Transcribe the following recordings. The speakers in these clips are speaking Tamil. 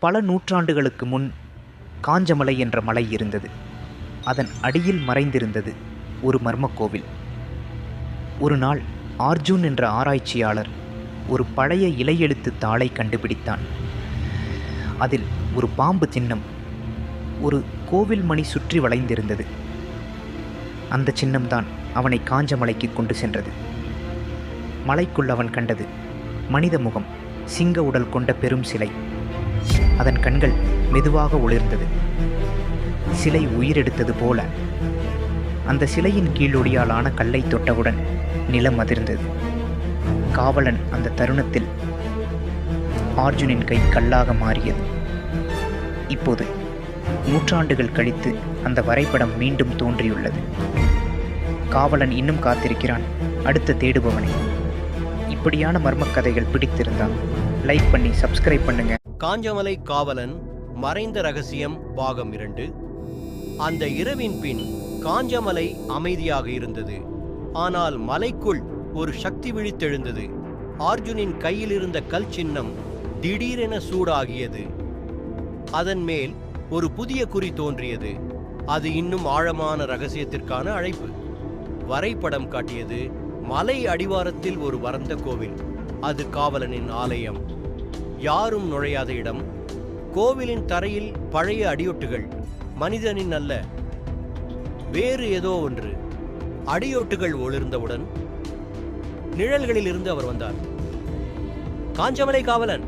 பல நூற்றாண்டுகளுக்கு முன் காஞ்சமலை என்ற மலை இருந்தது. அதன் அடியில் மறைந்திருந்தது ஒரு மர்மக்கோவில். ஒரு நாள் ஆர்ஜுன் என்ற ஆராய்ச்சியாளர் ஒரு பழைய இலையெழுத்து தாளை கண்டுபிடித்தான். அதில் ஒரு பாம்பு சின்னம் ஒரு கோவில் மணி சுற்றி வளைந்திருந்தது. அந்த சின்னம்தான் அவனை காஞ்சமலைக்கு கொண்டு சென்றது. மலைக்குள் அவன் கண்டது மனித முகம் சிங்க உடல் கொண்ட பெரும் சிலை. அதன் கண்கள் மெதுவாக ஒளிர்ந்தது. சிலை உயிரெடுத்தது போல. அந்த சிலையின் கீழொடியாலான கல்லை தொட்டவுடன் நிலம் அதிர்ந்தது. காவலன் அந்த தருணத்தில் அர்ஜுனின் கை கல்லாக மாறியது. இப்போது நூற்றாண்டுகள் கழித்து அந்த வரைபடம் மீண்டும் தோன்றியுள்ளது. காவலன் இன்னும் காத்திருக்கிறான். அடுத்த தேடுபவனை. இப்படியான மர்மக் கதைகள் பிடித்திருந்தால் லைக் பண்ணி சப்ஸ்கிரைப் பண்ணுங்கள் காஞ்சமலை காவலன் மறைந்த ரகசியம் பாகம் இரண்டு. அந்த இரவின் பின் காஞ்சமலை அமைதியாக இருந்தது. ஆனால் மலைக்குள் ஒரு சக்தி விழித்தெழுந்தது. அர்ஜுனின் கையில் இருந்த கல் சின்னம் திடீரென சூடாகியது. அதன் மேல் ஒரு புதிய குறி தோன்றியது. அது இன்னும் ஆழமான ரகசியத்திற்கான அழைப்பு. வரைபடம் காட்டியது மலை அடிவாரத்தில் ஒரு வறந்த கோவில். அது காவலனின் ஆலயம். யாரும் நுழையாத இடம். கோவிலின் தரையில் பழைய அடியொட்டுகள் மனிதனின் அல்ல வேறு ஏதோ ஒன்று. அடியொட்டுகள் ஒளிர்ந்தவுடன் நிழல்களில் இருந்து அவர் வந்தார். காஞ்சமலை காவலன்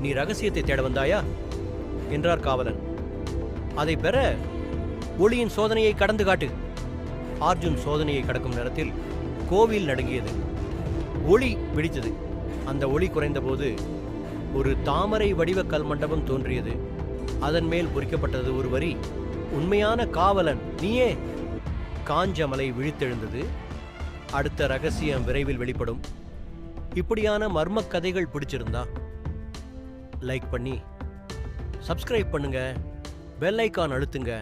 நீ ரகசியத்தை தேட வந்தாயா? என்றார் காவலன். அதை பெற ஒளியின் சோதனையை கடந்து காட்டு. அர்ஜுன் சோதனையை கடக்கும் நேரத்தில் கோவில் நடுங்கியது. ஒளி வெடித்தது அந்த ஒளி குறைந்தபோது ஒரு தாமரை வடிவ கல் மண்டபம் தோன்றியது. அதன் மேல் பொறிக்கப்பட்டது ஒரு வரி உண்மையான காவலன் நீயே! காஞ்சமலை விழித்தெழுந்தது. அடுத்த ரகசியம் விரைவில் வெளிப்படும். இப்படியான மர்ம கதைகள் பிடிச்சிருந்தா லைக் பண்ணி சப்ஸ்கிரைப் பண்ணுங்க பெல் ஐக்கான் அழுத்துங்க.